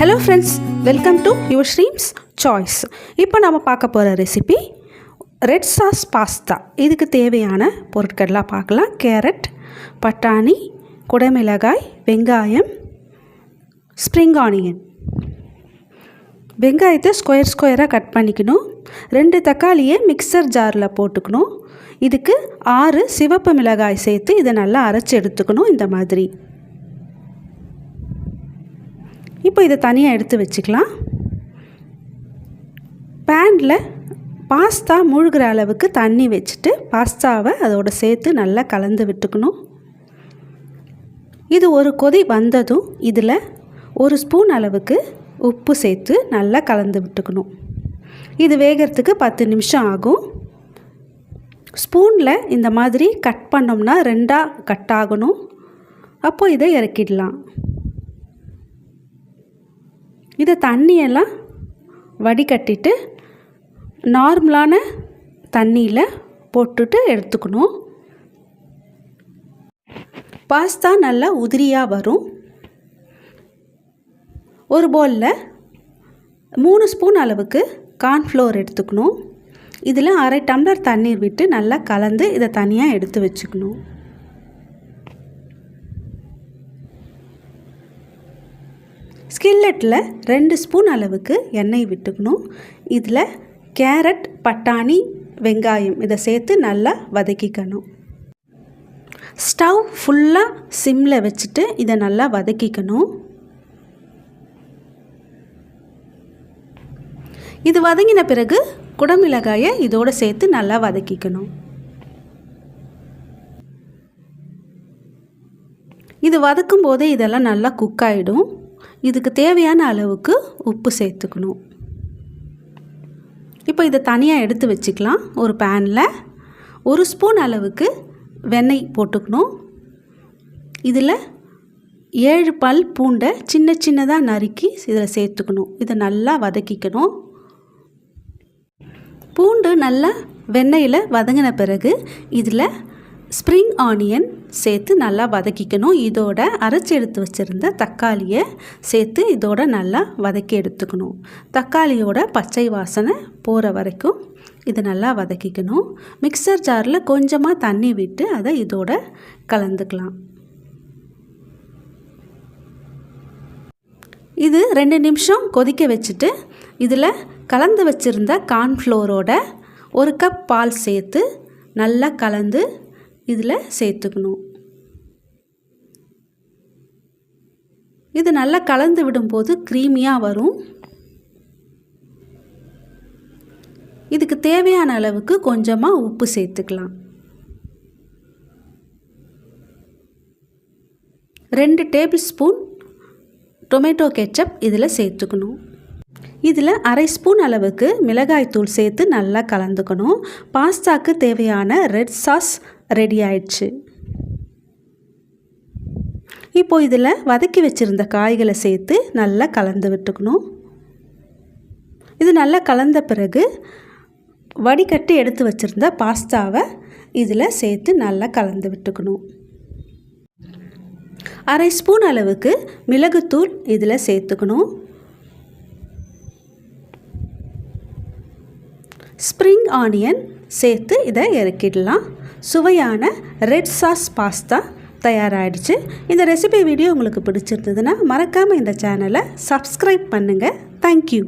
Hello friends welcome to your streams choice இப்போ நம்ம பார்க்க போகிற ரெசிபி ரெட் சாஸ் பாஸ்தா இதுக்கு தேவையான பொருட்கள்லாம் பார்க்கலாம். கேரட் பட்டாணி குடமிளகாய் வெங்காயம் ஸ்ப்ரிங் ஆனியன் வெங்காயத்தை ஸ்கொயர் ஸ்கொயராக கட் பண்ணிக்கணும். ரெண்டு தக்காளியை மிக்சர் ஜாரில் போட்டுக்கணும். இதுக்கு ஆறு சிவப்பு மிளகாய் சேர்த்து இதை நல்லா அரைச்சி எடுத்துக்கணும் இந்த மாதிரி. இப்போ இதை தனியாக எடுத்து வச்சுக்கலாம். பேனில் பாஸ்தா மூழ்கிற அளவுக்கு தண்ணி வச்சுட்டு பாஸ்தாவை அதோட சேர்த்து நல்லா கலந்து விட்டுக்கணும். இது ஒரு கொதி வந்ததும் இதில் ஒரு ஸ்பூன் அளவுக்கு உப்பு சேர்த்து நல்லா கலந்து விட்டுக்கணும். இது வேகிறதுக்கு பத்து நிமிஷம் ஆகும். ஸ்பூனில் இந்த மாதிரி கட் பண்ணோம்னா ரெண்டாக கட் ஆகணும். அப்போது இதை இறக்கிடலாம். இதை தண்ணியெல்லாம் வடிகட்டிட்டு நார்மலான தண்ணியில் போட்டுட்டு எடுத்துக்கணும். பாஸ்தா நல்லா உதிரியாக வரும். ஒரு பவுலில் மூணு ஸ்பூன் அளவுக்கு கார்ன்ஃப்ளோர் எடுத்துக்கணும். இதில் அரை டம்ளர் தண்ணீர் விட்டு நல்லா கலந்து இதை தனியாக எடுத்து வச்சுக்கணும். ஸ்கில்லெட்டில் ரெண்டு ஸ்பூன் அளவுக்கு எண்ணெய் விட்டுக்கணும். இதில் கேரட் பட்டாணி வெங்காயம் இதை சேர்த்து நல்லா வதக்கிக்கணும். ஸ்டவ் ஃபுல்லாக சிம்மில் வச்சுட்டு இதை நல்லா வதக்கிக்கணும். இது வதங்கின பிறகு குடமிளகாயை இதோடு சேர்த்து நல்லா வதக்கிக்கணும். இது வதக்கும் போதே இதெல்லாம் நல்லா குக் ஆகிடும் இதுக்கு தேவையான அளவுக்கு உப்பு சேர்த்துக்கணும். இப்போ இதை தனியாக எடுத்து வச்சுக்கலாம். ஒரு பேனில் ஒரு ஸ்பூன் அளவுக்கு வெண்ணெய் போட்டுக்கணும். இதில் ஏழு பல் பூண்டை சின்ன சின்னதாக நறுக்கி இதில் சேர்த்துக்கணும். இதை நல்லா வதக்கிக்கணும். பூண்டு நல்லா வெண்ணெயில் வதங்கின பிறகு இதில் ஸ்ப்ரிங் ஆனியன் சேர்த்து நல்லா வதக்கிக்கணும். இதோட அரைச்சி எடுத்து வச்சுருந்த தக்காளியை சேர்த்து இதோட நல்லா வதக்கி எடுத்துக்கணும். தக்காளியோட பச்சை வாசனை போகிற வரைக்கும் இதை நல்லா வதக்கிக்கணும். மிக்சர் ஜாரில் கொஞ்சமாக தண்ணி விட்டு அதை இதோட கலந்துக்கலாம். இது ரெண்டு நிமிஷம் கொதிக்க வச்சுட்டு இதில் கலந்து வச்சுருந்த கார்ன்ஃப்ளோரோட ஒரு கப் பால் சேர்த்து நல்லா கலந்து இதில் சேர்த்துக்கணும். இது நல்லா கலந்து விடும்போது க்ரீமியாக வரும். இதுக்கு தேவையான அளவுக்கு கொஞ்சமாக உப்பு சேர்த்துக்கலாம். ரெண்டு டேபிள் ஸ்பூன் டொமேட்டோ கெச்சப் இதில் சேர்த்துக்கணும். இதில் அரை ஸ்பூன் அளவுக்கு மிளகாய்த்தூள் சேர்த்து நல்லா கலந்துக்கணும். பாஸ்தாக்கு தேவையான ரெட் சாஸ் ரெடி ஆயிடுச்சு இப்போது இதில் வதக்கி வச்சுருந்த காய்களை சேர்த்து நல்லா கலந்து விட்டுக்கணும். இது நல்லா கலந்த பிறகு வடிகட்டி எடுத்து வச்சுருந்த பாஸ்தாவை இதில் சேர்த்து நல்லா கலந்து விட்டுக்கணும். அரை ஸ்பூன் அளவுக்கு மிளகுத்தூள் இதில் சேர்த்துக்கணும். ஸ்ப்ரிங் ஆனியன் சேர்த்து இதை இறக்கிடலாம். சுவையான ரெட் சாஸ் பாஸ்தா தயாராகிடுச்சு இந்த ரெசிபி வீடியோ உங்களுக்கு பிடிச்சிருந்ததுன்னா மறக்காமல் இந்த சேனலை சப்ஸ்கிரைப் பண்ணுங்கள் தேங்க்யூ